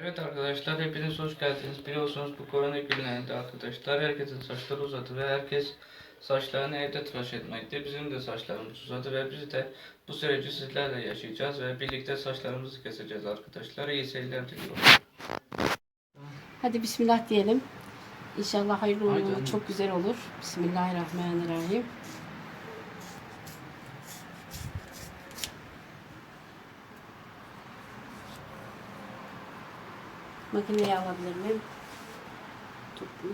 Evet arkadaşlar hepiniz hoş geldiniz. Biliyorsunuz bu korona günlerinde arkadaşlar herkesin saçları uzadı ve herkes saçlarını evde tıraş etmekte. Bizim de saçlarımız uzadı ve biz de bu süreci sizlerle yaşayacağız ve birlikte saçlarımızı keseceğiz arkadaşlar. İyi seyirler diliyorum. Hadi bismillah diyelim. İnşallah hayırlı olur, çok güzel olur. Bismillahirrahmanirrahim. Makineyi alabilir miyim? Toplu.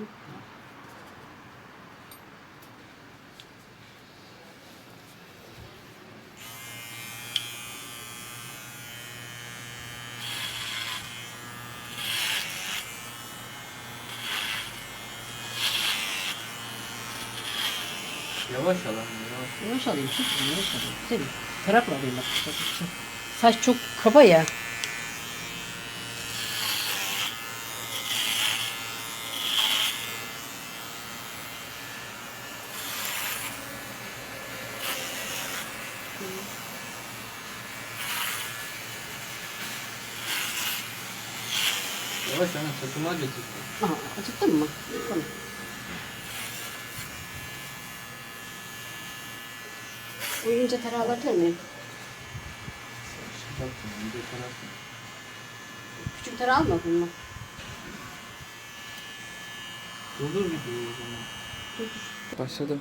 Yavaş alalım yavaş. Yavaş alayım, çok yavaş alayım. Güzel. Alayım bak. Saç çok kaba ya. Saçımı acıtır. Aha, acıttın mı? Tamam. Uyuyunca tarağı alabilir miyim? Küçük tarağı almadın mı? Durdur videoyu o zaman. Dur, dur. Başladım.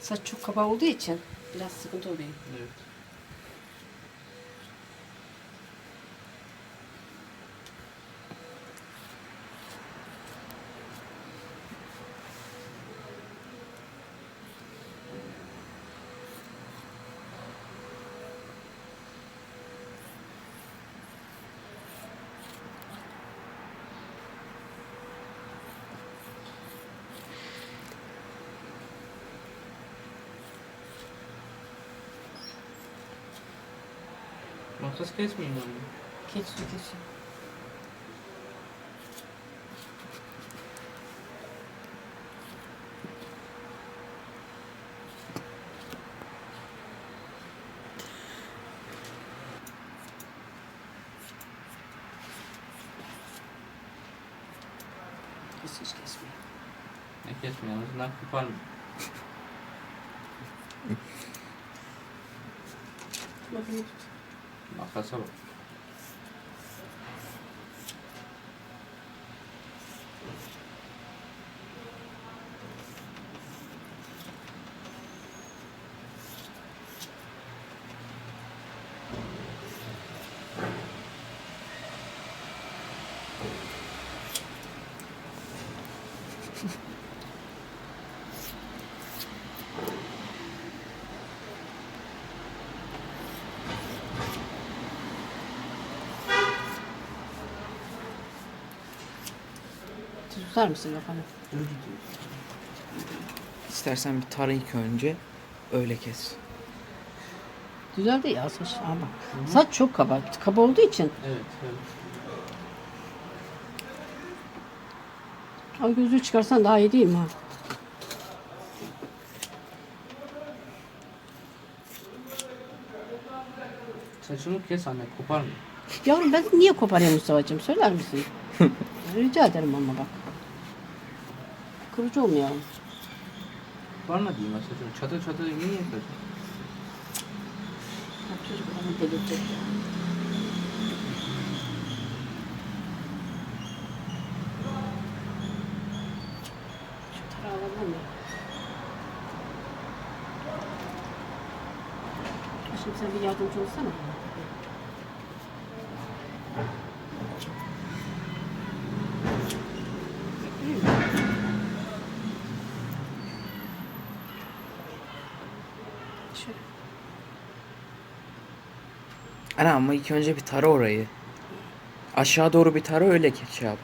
Saç çok kaba olduğu için biraz sıkıntı oluyor. Evet. Makas kesmeyeyim mi? Kesiyor kesiyor. Kesiyor kesmiyor. Ne kesmiyor? En azından kopar mı? Makineyi tut. Makasa bak. Tutar mısın kafanı? İstersen bir tara ilk önce öyle kes. Güzel de ya saç. Ama bak. Saç çok kaba. Kaba olduğu için. Evet, evet. Ama gözlüğü çıkarsan daha iyi değil mi? ha? Saçımı kes anne, kopar mı? Yavrum ben niye koparıyorum Mustafa'cığım? Söyler misin? Rica ederim ama bak. Kırıcı olmayalım. Var mı diyeyim saçımı? Çatır çatır niye yapıyorsun? Çocuk adamı delirtecek ya. Şu tarağı alabilir miyim? Aşkım sen bir yardımcı olsana. Ana ama ilk önce bir tara orayı. Aşağı doğru bir tara öyle geç yap.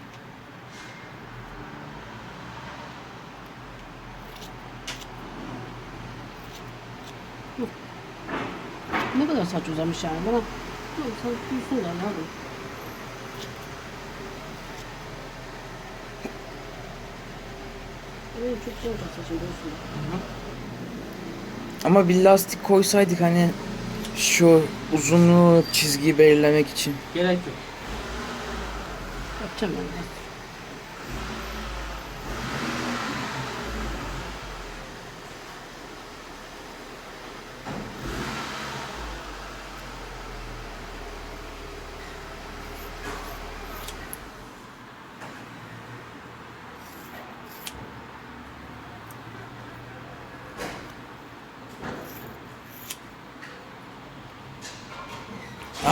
Ne kadar saç uzamış yani bana. Dur sen duysun da hadi. Benim çok güzel saçım. Ama bir lastik koysaydık hani şu uzunluğu çizgiyi belirlemek için. Gerek yok. Yapacağım ben.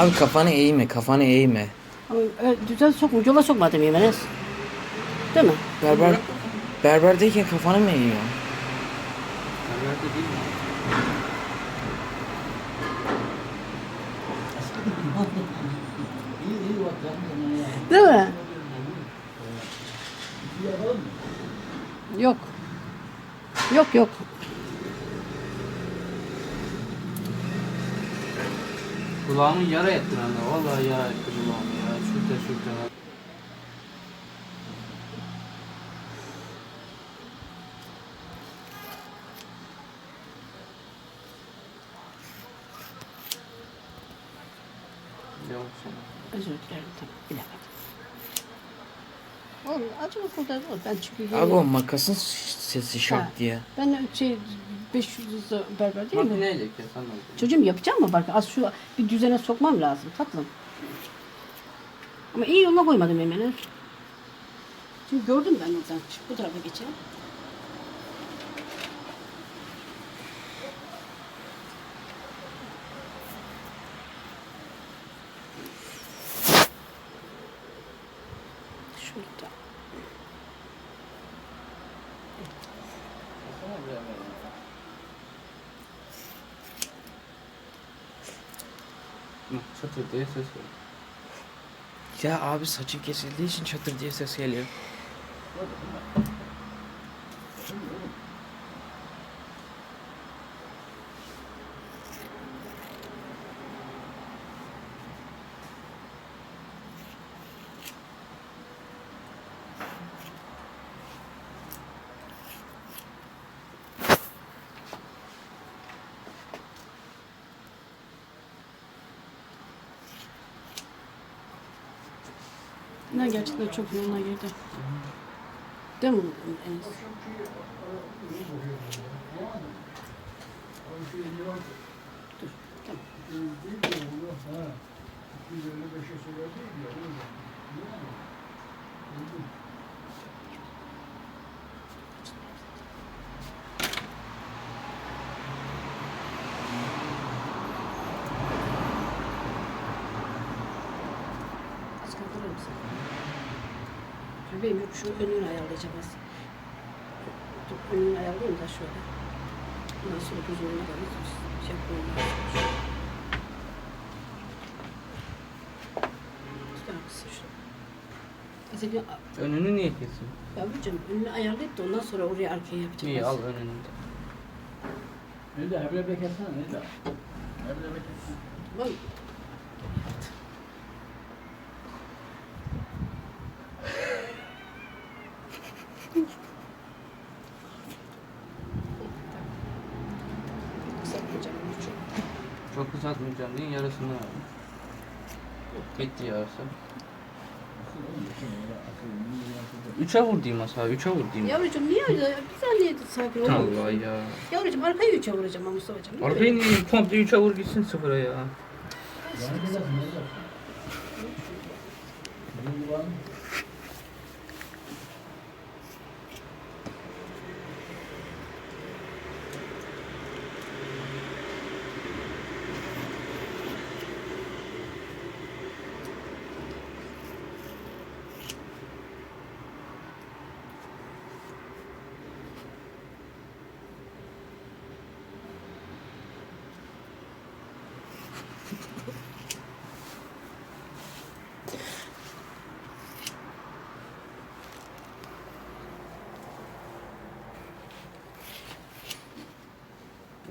Abi kafanı eğme, kafanı eğme. Ama öyle düzen sokma, yola sokmadım yemeğiniz. Değil mi? Berber berberdeyken kafanı mı eğiyor? Nerede değil mi? Değil mi? Yok. Yok yok. Kulağımı yara ettin anne. Vallahi yara etti kulağımı ya. Şurada şurada. Yok sana. Özür dilerim tamam. Bir dakika. Oğlum acaba burada ol. Ben çünkü Abi o makasın sesi şak diye. Ben şey 500 berber değil mi? Makineyle kes anne. Çocuğum yapacağım mı bak az şu bir düzene sokmam lazım tatlım. Ama iyi yoluna koymadım hemen. Şimdi gördüm ben oradan. Şu bu tarafa geçelim. Şurada. Bak, Çatır diye ses var. Ya abi saçın kesildiği için çatır diye ses geliyor. Gerçekten çok yoluna girdi. Değil mi Enes? Dur, tamam. Bebeğim yok şu önünü ayarlayacağım az. Önünü ayarlayayım da şöyle. Ondan sonra gözümün önüne kadar şey yapmam lazım. Tutar mısın şunu? Mesela Önünü niye kesin? yavrucuğum önünü ayarlayıp da ondan sonra oraya arkaya yapacağım. İyi al önünü de. Ne de Emre Bekir'sen ne de? Emre Bekir'sen. Tamam. Kısaltmayacağım onu çok. Çok ver. Bitti yarısı. Üçe vur diyeyim Asa, üçe vur diyeyim. Yavrucuğum niye öyle? Bir saniye sakin ol. Allah ya. Yavrucuğum arkayı üçe vuracağım ama Mustafa'cığım. Arkayı niye komple üçe vur gitsin sıfıra ya.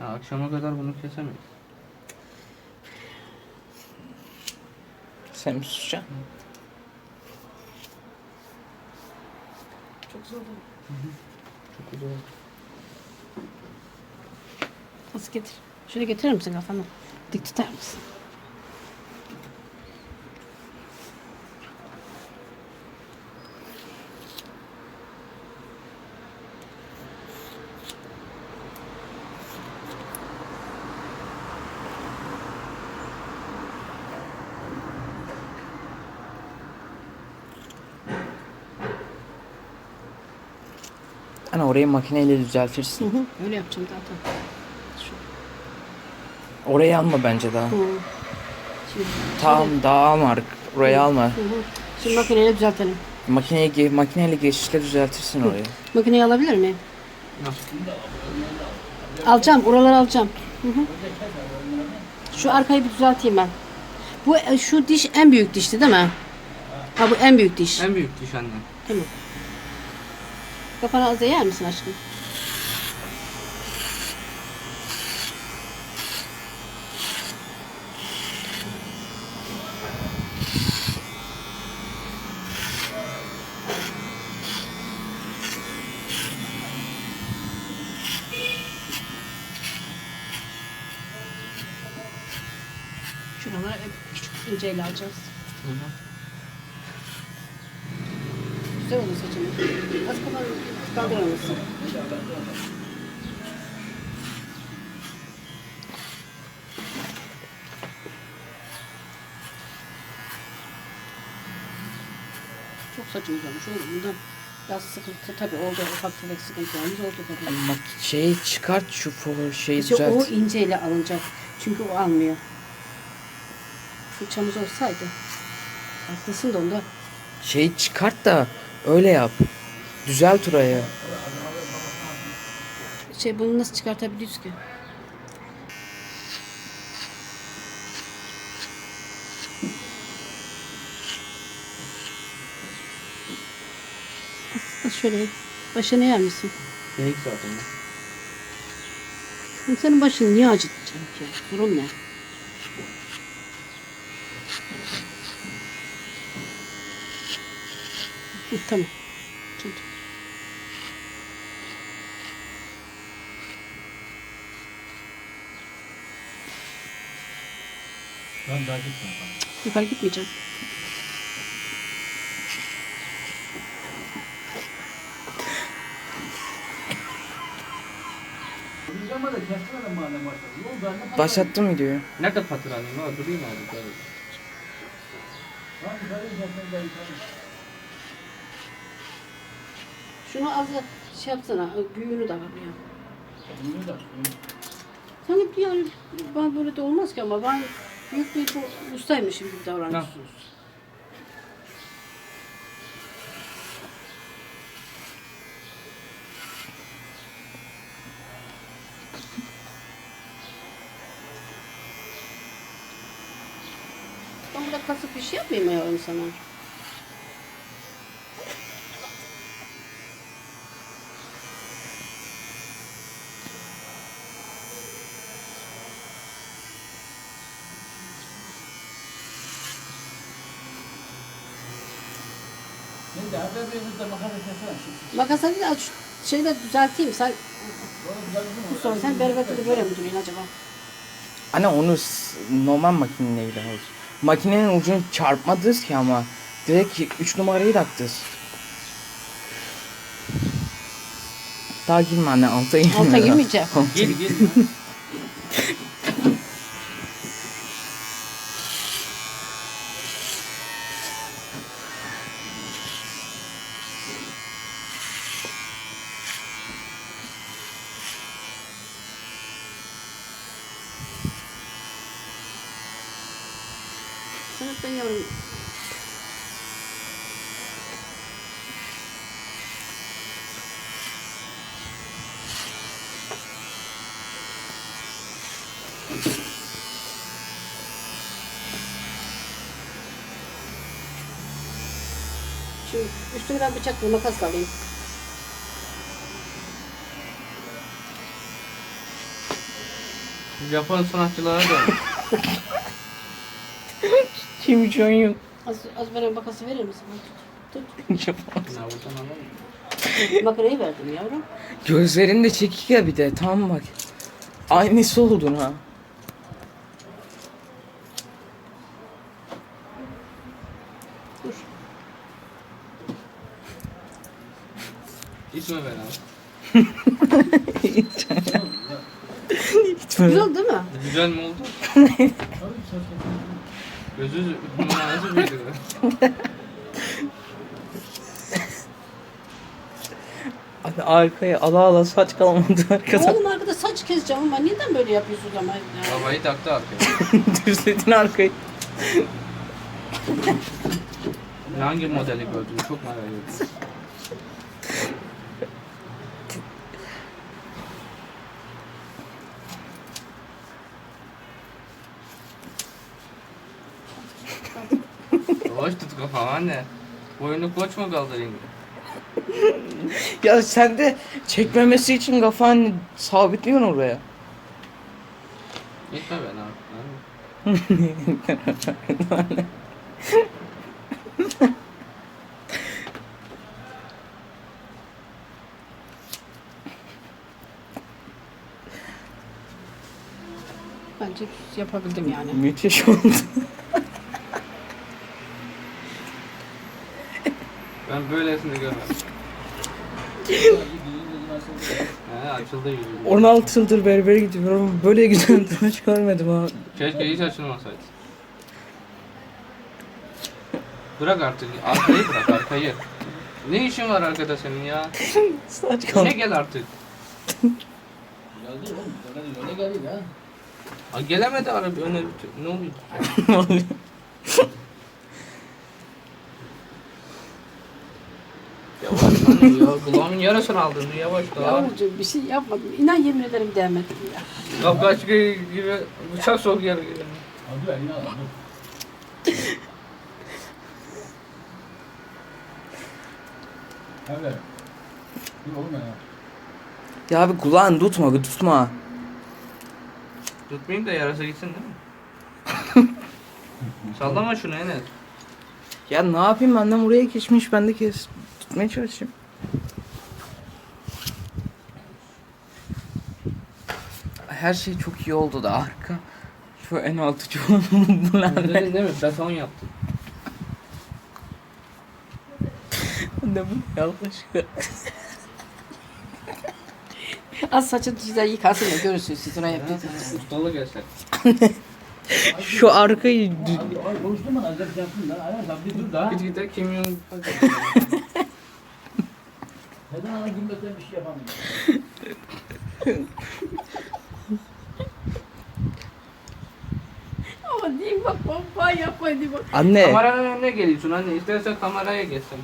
Ya akşama kadar bunu kesemeyiz. Sen mi susacaksın? Çok zor. Çok güzel. Nasıl getir? Şöyle getirir misin kafanı? Dik tutar mısın? Ana orayı makineyle Hı düzeltirsin. hı. Öyle yapacağım zaten. Şu. Orayı alma bence daha. Hı. Şimdi, Tamam daha alma artık. Orayı alma. Hı hı. Şimdi makineyle düzeltelim. Makineye, makineyle geçişle düzeltirsin orayı. Makineyi alabilir miyim? Nasıl? Alacağım. Oraları alacağım. Hı hı. Şu arkayı bir düzelteyim ben. Bu e, şu diş en büyük dişti değil mi? Ha bu en büyük diş. En büyük diş anne. Tamam. Kafanı az eğer misin aşkım? Şuraları hep küçük inceyle alacağız. Hı hı. Güzel olur saçını. Az kafanı kaldırır mısın? Saçım uzamış oğlum. Bundan biraz sıkıntı tabii oldu. Ufak tefek sıkıntılarımız oldu tabii. Ama şeyi çıkart şu fo- şeyi İşte o düzelt. inceyle alınacak. Çünkü o almıyor. Fırçamız olsaydı. Haklısın da onda. Şeyi çıkart da öyle yap. Düzelt orayı. Şey bunu nasıl çıkartabiliriz ki? Şöyle başını yer misin? Delik zaten. Oğlum Senin başını niye acıtacağım ki? Sorun ne? Hı, tamam. Tut. Ben daha gitme. Yukarı gitmeyeceğim. Biz ama da kesmedim mı diyor. Nerede patır anne? Ne? Durayım abi. Şunu az şey yapsana. Büyüğünü de var ya. Bunu da. Sen hep yani ben böyle de olmaz ki ama ben büyük bir ustaymışım gibi davranıyorsunuz. Burada kasıp bir şey yapmayayım mı yavrum sana? Makas hadi de al şu şeyi de düzelteyim. Sen sonra sen berbatı böyle mi duruyorsun acaba? Anne onu normal makineyle al. Makinenin ucunu çarpmadınız ki ama. Direkt 3 numarayı taktınız. Daha girme anne alta girme. Alta girmeyeceğim. Gir gir. Yavrum. Şimdi üstüne ben bıçakla makas alayım. Japon sanatçılara da. Kim yok. Az, az bana makası verir misin? Tut. Ne buradan alalım. Makineyi verdim yavrum. Gözlerin de çekik ya bir de tam bak. Aynısı oldun ha. Dur. İçme ben abi. Böyle- Güzel değil mi? Güzel mi oldu? Kesin. Gözü numarası mıydı? Hadi arkaya ala ala saç kalmadı arkada. Oğlum arkada saç keseceğim ama neden böyle yapıyorsun ama? Ya? Babayı taktı arkaya. Düzledin arkayı. Hangi modeli gördün? Çok merak ediyorum. Yavaş tut kafam anne. Boyunu koç mu kaldırayım? Ya sen de çekmemesi için kafanı sabitliyorsun oraya. Gitme ben abi. Bence yapabildim yani. Müthiş oldu. Böylesini görmedim. He açıldı yüzüm. 16 yıldır berbere gidiyorum. Böyle güzel tıraş görmedim ha. Keşke hiç açılmasaydı. Bırak artık. Arkayı bırak arkayı. Ne işin var arkada senin ya? Saç Ne kalmadı. gel artık. Geldi oğlum. Öyle öyle geldi ya. Aa, gelemedi araba öne Ne oluyor? Yavaş lan ya. Kulağımın yarısını aldın. Yavaş daha. Yavrucuğum bir şey yapmadım. İnan yemin ederim değmedim ya. Kapkaç gibi bıçak sok yer. Abi al. Dur. Evet. Dur oğlum ya. Ya abi kulağını tutma, tutma. Tutmayayım da yarasa gitsin değil mi? Sallama şunu Enes. Ya ne yapayım annem oraya geçmiş ben de kes tutmaya çalışayım. Her şey çok iyi oldu da arka. Şu en altı çuvalım bu lan ne? Dedin değil mi? Beton yaptım. Ne bu yanlış. Az saçını güzel yıkasın ya görürsünüz siz oraya yapıyorsunuz. Ustalık eser. Şu arkayı Abi, abi konuştum bana. Azıcık yaptın da. Ayaz abi dur da. Git gider kimyon. Neden ana gülmekten bir şey yapamıyorum. Ama diyeyim bak diyeyim bak. Anne, Kameranın önüne geliyorsun anne. İstersen kameraya geçsin.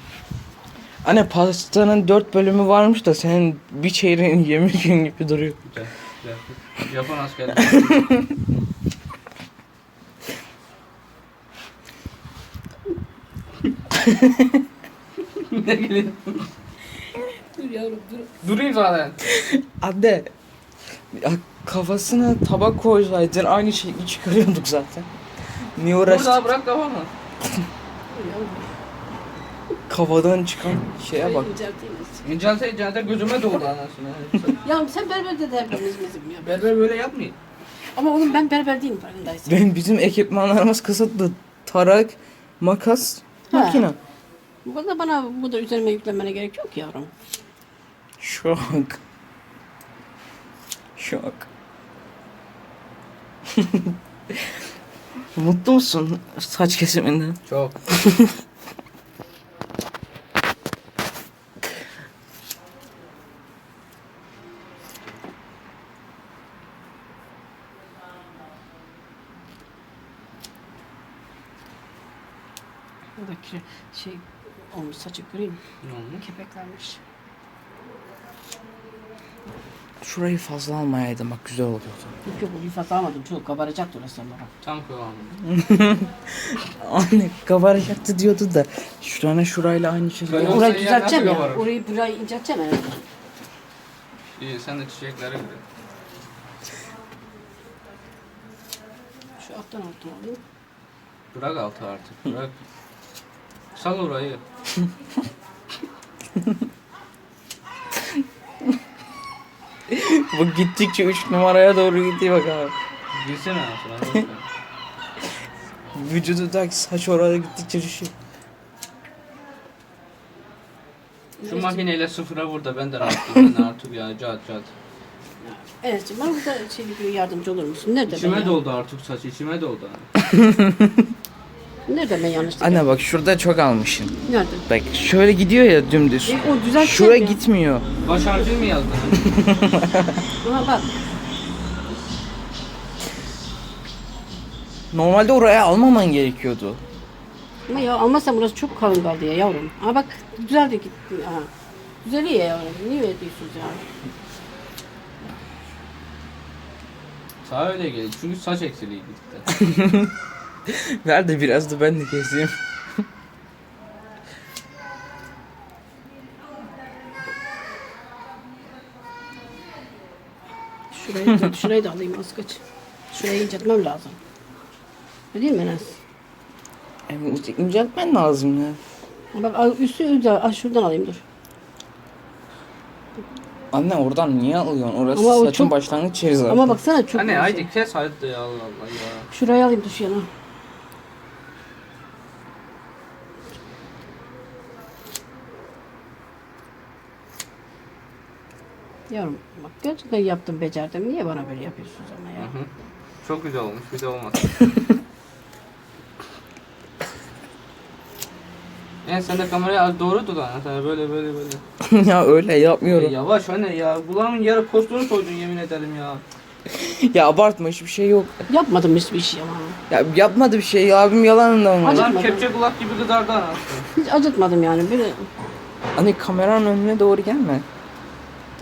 anne pastanın dört bölümü varmış da senin bir çeyreğini yemişsin gibi duruyor. Güzel. Güzel. Japon askeri. ne geliyor? Dur yavrum dur. Durayım zaten. Anne, ya kafasına tabak koysaydın aynı şeyi çıkarıyorduk zaten. Niye uğraştık? Burada bırak tamam mı? Dur yavrum. Kafadan çıkan şeye bak. İncelse incelse gözüme doldu anasını. Ya sen berberde de hepimiz bizim ya. Berber böyle yapmıyor. Ama oğlum ben berber değilim farkındaysın. Benim bizim ekipmanlarımız kısıtlı. Tarak, makas, Ha. makine. Bu da bana bu da üzerime yüklemene gerek yok yavrum. Şok. Şok. Mutlu musun saç kesiminden? Çok. Buradaki şey olmuş saçı göreyim. Ne olmuş? Kepeklenmiş. Şurayı fazla almayaydım bak güzel oluyordu. Yok yok bir fazla almadım. Çok kabaracaktı orası sonra. Tam kıvamı. Anne kabaracaktı diyordu da şurana şurayla aynı şey. Böyle- Orayı düzelteceğim ya. kabarır? Orayı burayı incelteceğim herhalde. İyi sen de çiçeklere göre. Şu alttan alttan alayım. Bırak altı artık. Bırak. Sal orayı. Bu gittikçe 3 numaraya doğru gidiyor bak abi. Boş ver. Vücudundaki saç oraya gittikçe düşüyor. Şu makineyle sıfıra vur da ben de rahatlayayım. Ben artık ya cat cat. Enes'cim bana burada şey bir yardımcı olur musun? Nerede ben, İçime ya- doldu artık saç içime doldu. Nerede ben yanlışlık Anne bak şurada çok almışsın. Nerede? Bak şöyle gidiyor ya dümdüz. E, o düzelteceğim Şuraya ya. gitmiyor. Baş harfi mi yazdın? Buna bak. Normalde oraya almaman gerekiyordu. Ama ya almazsan burası çok kalın kaldı ya yavrum. Ama bak güzel de gitti. Aha. Düzeliyor ya yavrum. Niye öyle diyorsunuz ya? Sağ öyle geldi. Çünkü saç eksiliği gitti. Ver de biraz da ben de keseyim. Şurayı da, şurayı da alayım az kaç. Şurayı inceltmem lazım. Öyle değil mi Enes? Yani inceltmen lazım ya. Bak üstü üstü şuradan alayım dur. Anne oradan niye alıyorsun? Orası Ama saçın çok- başlangıç yeri zaten. Ama baksana çok Anne haydi kes hadi ya Allah Allah ya. Şurayı alayım dur şu yana. Yavrum bak gerçekten yaptım becerdim. Niye bana böyle yapıyorsunuz ama ya? Hı hı. Çok güzel olmuş bir de olmaz. Yani sen de kamerayı az doğru tut lan. Sen böyle böyle böyle. ya öyle Ya yapmıyorum. Ya, yavaş anne ya. Kulağımın yarı postunu soydun yemin ederim ya. abartma hiçbir şey yok. Yapmadım hiçbir şey ama. Ya yapmadı bir şey abim yalanından mı? Adam kepçe kulak gibi anasını. Hiç acıtmadım yani. Böyle, Hani kameranın önüne doğru gelme.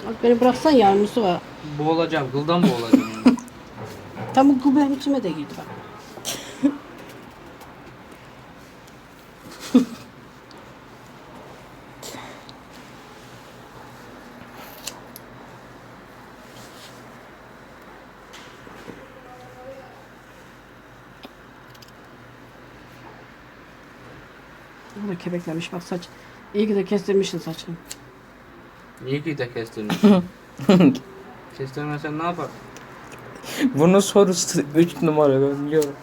Bak beni bıraksan yani Mustafa. Boğulacağım. Gıldan boğulacağım. yani. Tam bu kıl benim içime de girdi bak. Bu da kebeklenmiş bak saç. İyi ki de kestirmişsin saçını. İyi ki de kestirmiş. Kestirmesen ne yapar? Bunun sorusu 3 numara ben biliyorum.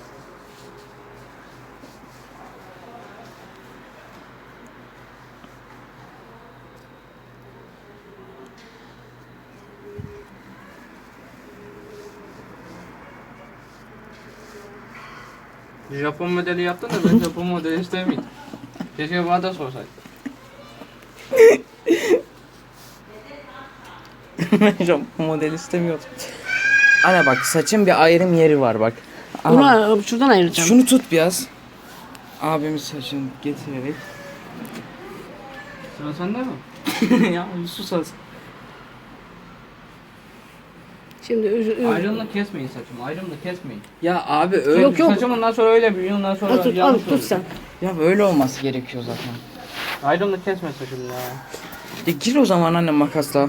Japon modeli yaptın da ben Japon modeli istemeydim. Keşke bana da sorsaydın. bu model istemiyordum. Anne bak saçın bir ayrım yeri var bak. Aha, şuradan ayıracağım. şunu tut biraz. Abimin saçını getirerek. Sıra sende mi? ya sus az. Şimdi ü- ü- Ayrımla kesmeyin saçımı. Ayrımla kesmeyin. Ya abi öyle Yok, yok. Saçım ondan sonra öyle büyüyor. Ondan sonra al tut, al tut sen. ya böyle olması gerekiyor zaten. Ayrımla kesme saçımı ya. Ya gir o zaman anne makasla.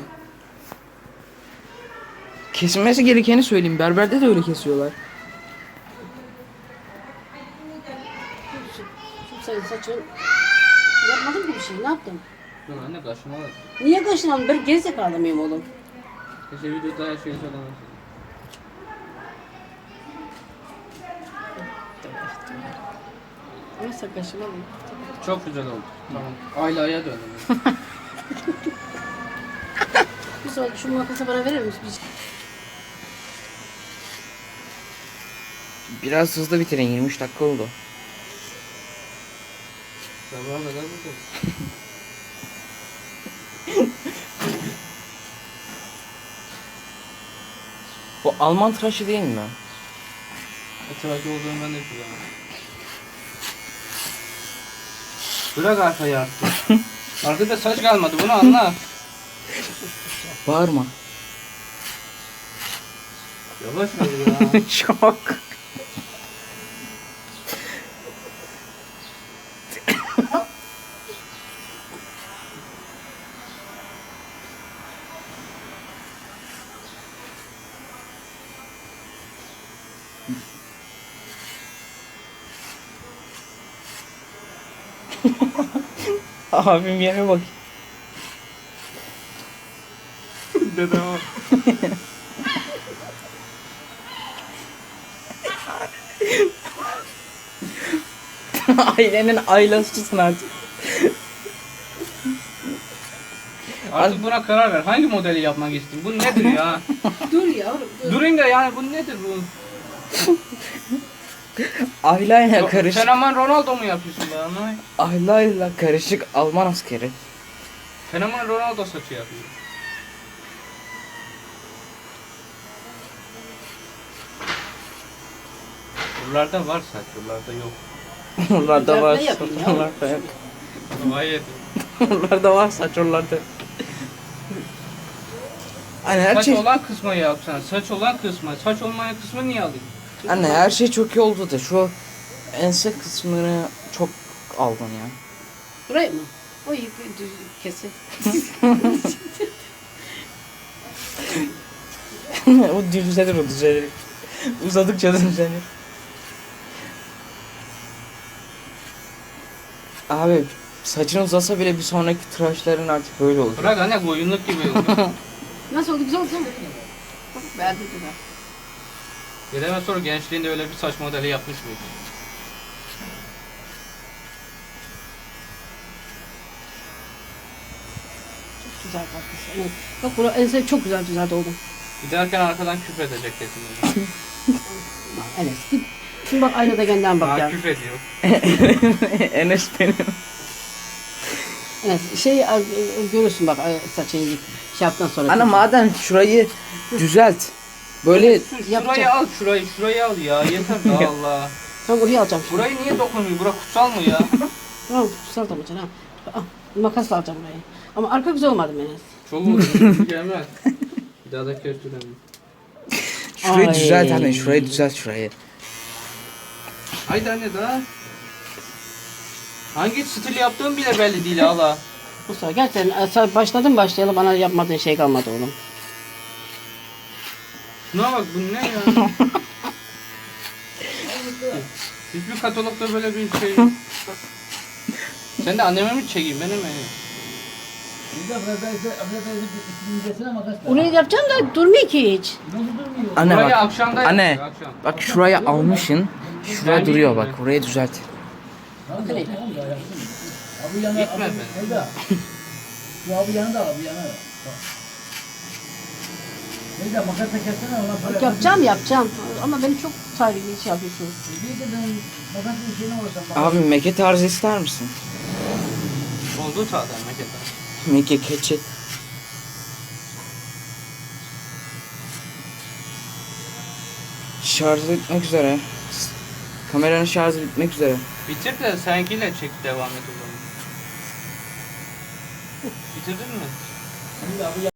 Kesilmesi gerekeni söyleyeyim. Berberde de öyle kesiyorlar. Senin saçın yapmadın ki bir şey. Ne yaptın? Dur anne kaşıma bak. Niye kaşınan? Ben gerizekalı mıyım oğlum? Keşke videoda her şeyi söylemesin. Ama sen kaşımadın. Çok güzel oldu. Tamam. Ayla'ya döndüm. Bir sonra şu makası bana verir misin? Bir- Biraz hızlı bitirin. 23 dakika oldu. Sabaha kadar buradayım. Bu Alman tıraşı değil mi? Tıraş olduğunu ben de kullanıyorum. Bırak arkayı artık. Arkada saç kalmadı bunu anla. Bağırma. Yavaş ol ya. Şok. Abim yeme bak. Dedem o. Ailenin aylasçısın artık. Artık buna karar ver. Hangi modeli yapmak istiyorsun? Bu nedir ya? dur yavrum dur. Durun da yani bu nedir bu? Aileyle karışık. Fenomen Ronaldo mu yapıyorsun be anlayın? Aileyle karışık Alman askeri. Fenomen Ronaldo saçı yapıyor. Buralarda var saç, buralarda yok. Oralarda var. Oralarda yok. Vay yedi. Oralarda var saç oralarda. Anne her Saç şey olan kısmı yapsana. Saç olan kısmı. Saç olmayan kısmı niye alayım? Anne her şey çok iyi oldu da şu ense kısmını çok aldın ya. Burayı mı? O düz kesin. o düzelir o düzelir. Uzadıkça düzelir. Abi saçın uzasa bile bir sonraki tıraşların artık böyle olacak. Bırak anne koyunluk gibi oldu. Nasıl oldu güzel oldu mu? Beğendim güzel. Dedeme sonra gençliğinde öyle bir saç modeli yapmış mıydı? Çok güzel bakmış. Evet. Bak bura ense çok güzel düzeldi oğlum. Giderken arkadan küfür edecek kesin. Enes git. Şimdi bak aynada kendinden bak Aa ya. küfür ediyor. Enes benim. Enes şey görürsün bak e, saçını. Şey yaptıktan sonra. Ana madem şurayı düzelt. Böyle Şu, şurayı Yapacak. al şurayı şurayı al ya yeter de Allah. Ben oraya alacağım şimdi. Burayı niye dokunmuyor? Bura kutsal mı ya? Tamam tutsal da ha. Al, makasla alacağım burayı. Ama arka güzel olmadı Enes? Çok oldu. Gelmez. Bir daha da kestiremem. şurayı Ay. düzelt anne şurayı düzelt şurayı. Haydi anne daha. Hangi stil yaptığım bile belli değil hala. Sefer gerçekten e, sen başladın başlayalım bana yapmadığın şey kalmadı oğlum. Şuna bak bu ne ya? Hiçbir katalogda böyle bir şey yok. Sen de anneme mi çekeyim benim mi? Orayı yapacağım da durmuyor ki hiç. Nasıl durmuyor? Anne Burayı bak. akşamda Anne. yapıyor, akşam. Bak şuraya almışsın. Şuraya duruyor bak. Orayı düzelt. Gitme be. Abi yanında, abi yana. Neyda makasla kessene ona para. Yapacağım yapacağım. Ama beni çok tarihi şey yapıyorsunuz. Bir de ben makasla olsam. Abi meke tarzı ister misin? Oldu zaten Mekke'de. Meke keçi. Şarjı bitmek üzere. Kameranın şarjı bitmek üzere. Bitir de seninkiyle çek devam et o zaman. Bitirdin mi? Şimdi abi